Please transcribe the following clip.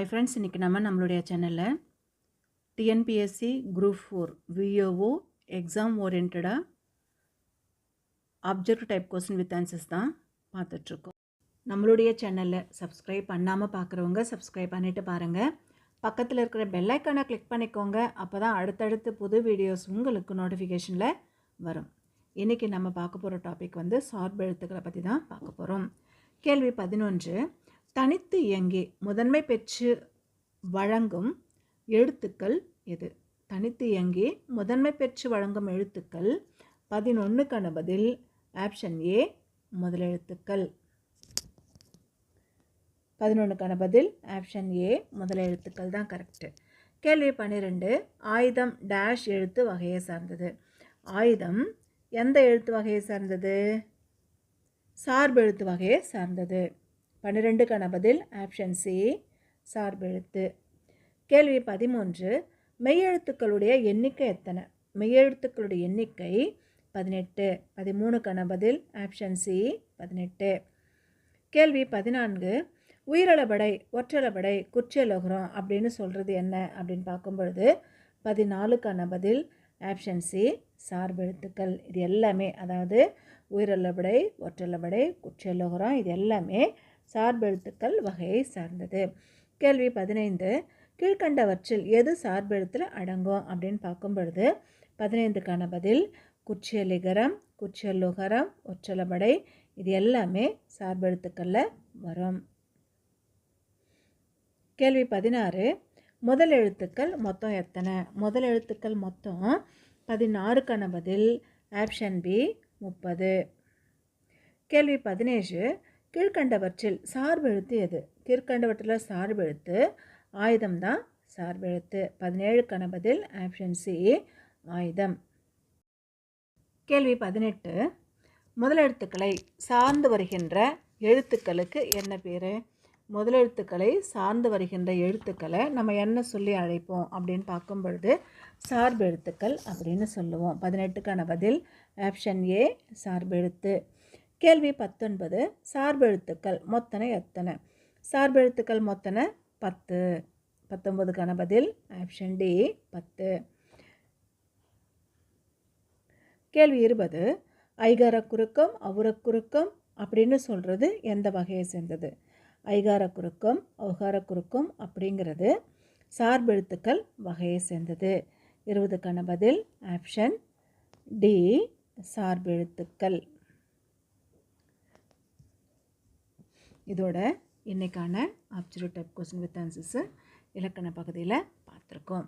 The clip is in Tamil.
ஐ ஃப்ரெண்ட்ஸ் இன்றைக்கி நம்ம நம்மளுடைய சேனலில் TNPSC group four VAO exam ஓரியன்டாக object type question with answers தான் பார்த்துட்ருக்கோம். நம்மளுடைய சேனலில் சப்ஸ்கிரைப் பண்ணாமல் பார்க்குறவங்க சப்ஸ்கிரைப் பண்ணிவிட்டு பாருங்கள் பக்கத்தில் இருக்கிற பெல்லைக்கானை கிளிக் பண்ணிக்கோங்க. அப்போ தான் அடுத்தடுத்து புது வீடியோஸ் உங்களுக்கு நோட்டிஃபிகேஷனில் வரும். இன்றைக்கி நம்ம பார்க்க போகிற டாபிக் வந்து சார்பு எழுத்துக்களை பற்றி தான் பார்க்க போகிறோம் கேள்வி பதினொன்று தனித்து இயங்கி முதன்மை பெற்று வழங்கும் எழுத்துக்கள் எது? தனித்து இயங்கி முதன்மை பெற்று வழங்கும் எழுத்துக்கள் பதினொன்றுக்கான பதில் ஆப்ஷன் ஏ முதலெழுத்துக்கள். பதினொன்றுக்கான பதில் ஆப்ஷன் ஏ முதலெழுத்துக்கள் தான் கரெக்டு கேள்வி பன்னிரெண்டு ஆயுதம் டேஷ் எழுத்து வகையை சார்ந்தது. ஆயுதம் எந்த எழுத்து வகையை சார்ந்தது? சார்பெழுத்து வகையை சார்ந்தது. பன்னிரெண்டுக்கான பதில் ஆப்ஷன் சி சார்பெழுத்து கேள்வி பதிமூன்று மெய்யெழுத்துக்களுடைய எண்ணிக்கை எத்தனை? மெய்யெழுத்துக்களுடைய எண்ணிக்கை பதினெட்டு. பதிமூணுக்கான பதில் ஆப்ஷன் சி பதினெட்டு. கேள்வி பதினான்கு உயிரளபடை ஒற்றளபடை குற்றியலகுரம் அப்படின்னு சொல்கிறது என்ன அப்படின்னு பார்க்கும் பொழுது பதினாலுக்கான பதில் ஆப்ஷன் சி சார்பெழுத்துக்கள் இது எல்லாமே அதாவது உயிரளபடை ஒற்றளபடை குற்றியலகுரம் இது எல்லாமே சார்பெழுத்துக்கள் வகையை சார்ந்தது. கேள்வி பதினைந்து கீழ்கண்டவற்றில் எது சார்பெழுத்தில் அடங்கும் அப்படின்னு பார்க்கும் பொழுது பதினைந்துக்கான பதில் குச்சியலிகரம் குச்சியலுகரம் ஒற்றலபடை இது எல்லாமே சார்பெழுத்துக்களில் வரும். கேள்வி பதினாறு முதல் எழுத்துக்கள் மொத்தம் எத்தனை? முதல் எழுத்துக்கள் மொத்தம் பதினாறுக்கான பதில் ஆப்ஷன் பி முப்பது. கேள்வி பதினேழு கீழ்கண்டவற்றில் சார்பெழுத்து எது? கீழ்கண்டவற்றில் சார்பெழுத்து ஆயுதம் தான் சார்பெழுத்து. பதினேழு கணபதில் ஆப்ஷன் சி ஆயுதம். கேள்வி பதினெட்டு. முதலெழுத்துக்களை சார்ந்து வருகின்ற எழுத்துக்களுக்கு என்ன பேர்? முதலெழுத்துக்களை சார்ந்து வருகின்ற எழுத்துக்களை நம்ம என்ன சொல்லி அழைப்போம் அப்படின்னு பார்க்கும் பொழுது சார்பெழுத்துக்கள் அப்படின்னு சொல்லுவோம். பதினெட்டுக்கான பதில் ஆப்ஷன் ஏ சார்பெழுத்து. கேள்வி பத்தொன்பது சார்பெழுத்துக்கள் மொத்தனை எத்தனை? சார்பெழுத்துக்கள் மொத்தனை பத்து. பத்தொன்பதுக்கான பதில் ஆப்ஷன் டி பத்து. கேள்வி இருபது ஐகார குறுக்கம் அவுர குறுக்கம் அப்படின்னு சொல்கிறது எந்த வகையை சேர்ந்தது? ஐகார குறுக்கம் அவகார குறுக்கம் அப்படிங்கிறது சார்பெழுத்துக்கள் வகையை சேர்ந்தது. இருபதுக்கான பதில் ஆப்ஷன் டி சார்பெழுத்துக்கள். இதோட இன்றைக்கான absolute type question with answers இலக்கண பகுதியில் பார்த்துருக்கோம்.